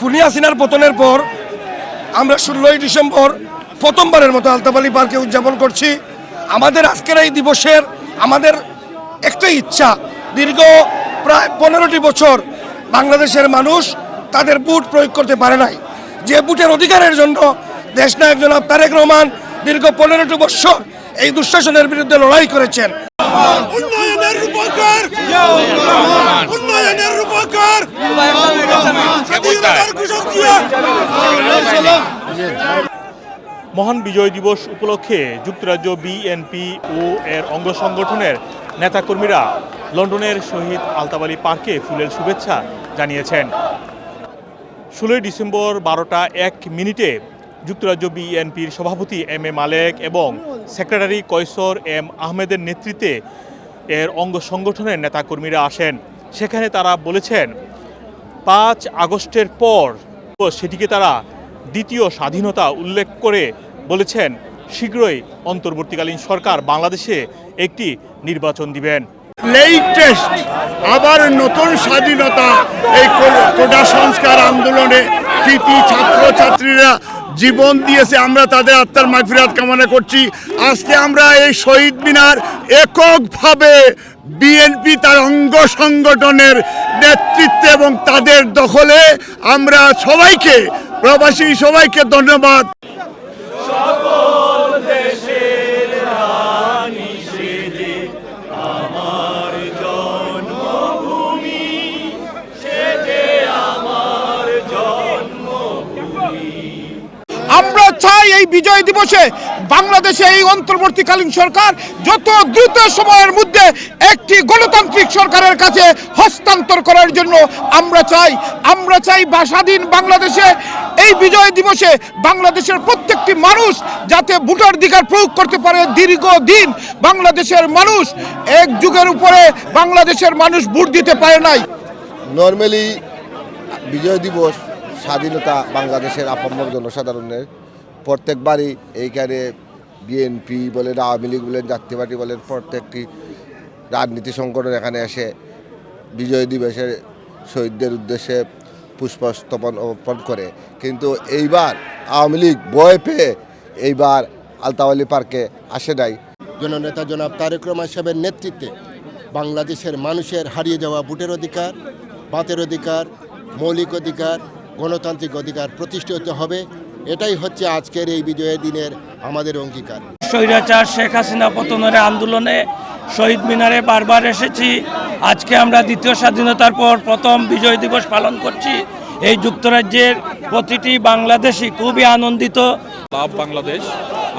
খুনি হাসিনার পতনের পর আমরা ষোলোই ডিসেম্বর প্রথমবারের মতো আলতাবালি পার্কে উদযাপন করছি। আমাদের আজকের এই দিবসের আমাদের একটাই ইচ্ছা দীর্ঘ প্রায় পনেরোটি বছর বাংলাদেশের মানুষ তাদের বুট প্রয়োগ করতে পারে নাই। যে বুটের অধিকারের জন্য দেশনায়ক জনাব তারেক রহমান দীর্ঘ পনেরোটি বছর এই দুঃশাসনের বিরুদ্ধে লড়াই করেছেন। উন্নয়নের রূপকার! উন্নয়নের মহান বিজয় দিবস উপলক্ষে যুক্তরাজ্য বিএনপি ও এর অঙ্গ সংগঠনের নেতাকর্মীরা লন্ডনের শহীদ আলতাবালি পার্কে ফুলের শুভেচ্ছা জানিয়েছেন। ষোলোই ডিসেম্বর বারোটা এক মিনিটে যুক্তরাজ্য বিএনপির সভাপতি এম এ মালেক এবং সেক্রেটারি কয়সর এম আহমেদের নেতৃত্বে এর অঙ্গ সংগঠনের নেতাকর্মীরা আসেন। সেখানে তারা বলেছেন, পাঁচ আগস্টের পর সেটিকে তারা দ্বিতীয় স্বাধীনতা উল্লেখ করে বলেছেন, শীঘ্রই অন্তর্বর্তীকালীন সরকার বাংলাদেশে একটি নির্বাচন দিবেন। লেটেস্ট আবার নতুন স্বাধীনতা, এই কোটা সংস্কার আন্দোলনে কৃতি ছাত্রছাত্রীরা জীবন দিয়েছে, আমরা তাদের আত্মার মাগফিরাত কামনা করছি। আজকে আমরা এই শহীদ মিনার এককভাবে বিএনপি তার অঙ্গ সংগঠনের নেতৃত্বে এবং তাদের দখলে আমরা সবাইকে প্রবাসী সবাইকে ধন্যবাদ। চাই এই বিজয় দিবসে বাংলাদেশে এই অন্তর্বর্তীকালীন সরকার যত দ্রুত সময়ের মধ্যে একটি গণতান্ত্রিক সরকারের কাছে হস্তান্তর করার জন্য আমরা চাই। আমরা চাই বা স্বাধীন বাংলাদেশে এই বিজয় দিবসে বাংলাদেশের প্রত্যেকটি মানুষ যাতে ভোটাধিকার প্রয়োগ করতে পারে দীর্ঘদিন। বাংলাদেশের মানুষ এক যুগের উপরে বাংলাদেশের মানুষ ভোট দিতে পারে নাই। নর্মালি বিজয় দিবস স্বাধীনতা বাংলাদেশের আপামর জনসাধারণের প্রত্যেকবারই এইখানে বিএনপি বলেন, আওয়ামী লীগ বলেন জাতীয় পার্টি বলেন, প্রত্যেকটি রাজনীতি সংগঠন এখানে এসে বিজয় দিবসের শহীদদের উদ্দেশ্যে পুষ্পস্তবন অর্পণ করে। কিন্তু এইবার আওয়ামী লীগ বয় পেয়ে এইবার আলতাওয়ালি পার্কে আসে নাই। জননেতা জনাব তারেক রহমান সাহেবের নেতৃত্বে বাংলাদেশের মানুষের হারিয়ে যাওয়া ভোটের অধিকার, বাতের অধিকার, মৌলিক অধিকার, গণতান্ত্রিক অধিকার প্রতিষ্ঠিত হবে। এটাই হচ্ছে আজকের এই বিজয়ের দিনের আমাদের অঙ্গীকার। স্বৈরাচার শেখ হাসিনা পতনের আন্দোলনে শহীদ মিনারে বারবার এসেছি। আজকে আমরা দ্বিতীয় স্বাধীনতার পর প্রথম বিজয় দিবস পালন করছি। এই যুক্তরাজ্যের প্রতিটি বাংলাদেশি খুবই আনন্দিত। লাভ বাংলাদেশ।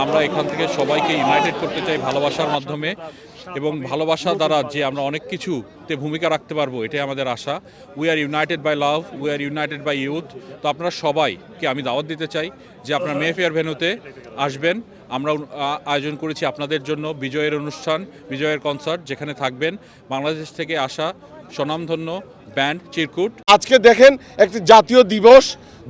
আমরা এখান থেকে সবাইকে ইউনাইটেড করতে চাই ভালোবাসার মাধ্যমে। এবং ভালোবাসা দ্বারা যে আমরা অনেক কিছুতে ভূমিকা রাখতে পারব এটাই আমাদের আশা। We are united by love we are united by youth তো আপনারা সবাইকে আমি দাওয়াত দিতে চাই যে আপনার মে ফেয়ার ভেনুতে আসবেন। আমরা আয়োজন করেছি আপনাদের জন্য বিজয়ের অনুষ্ঠান বিজয়ের কনসার্ট যেখানে থাকবেন বাংলাদেশ থেকে আসা স্বনামধন্য ব্যান্ড চিরকুট। আজকে দেখেন একটি জাতীয় দিবস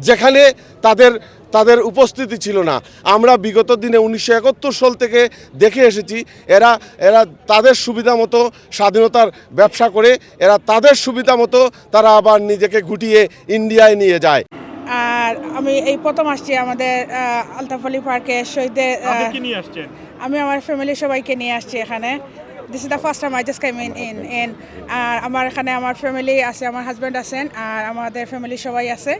যেখানে তাদের তাদের উপস্থিতি ছিল না। আমরা বিগত দিনে উনিশশো একাত্তর সাল থেকে দেখে এসেছি এরা এরা তাদের সুবিধা মতো স্বাধীনতার ব্যবসা করে এরা তাদের সুবিধা মতো তারা আবার নিজেকে গুটিয়ে ইন্ডিয়ায় নিয়ে যায়। আর আমি এই প্রথম আসছি আমাদের আলতাফ আলী পার্কে আসছেন? আমি আমার ফ্যামিলি সবাইকে নিয়ে আসছি এখানে। This is the first time I just come in in in আর আমার এখানে আমার ফ্যামিলি আছে আমার হাজব্যান্ড আছেন আর আমাদের ফ্যামিলি সবাই আছে।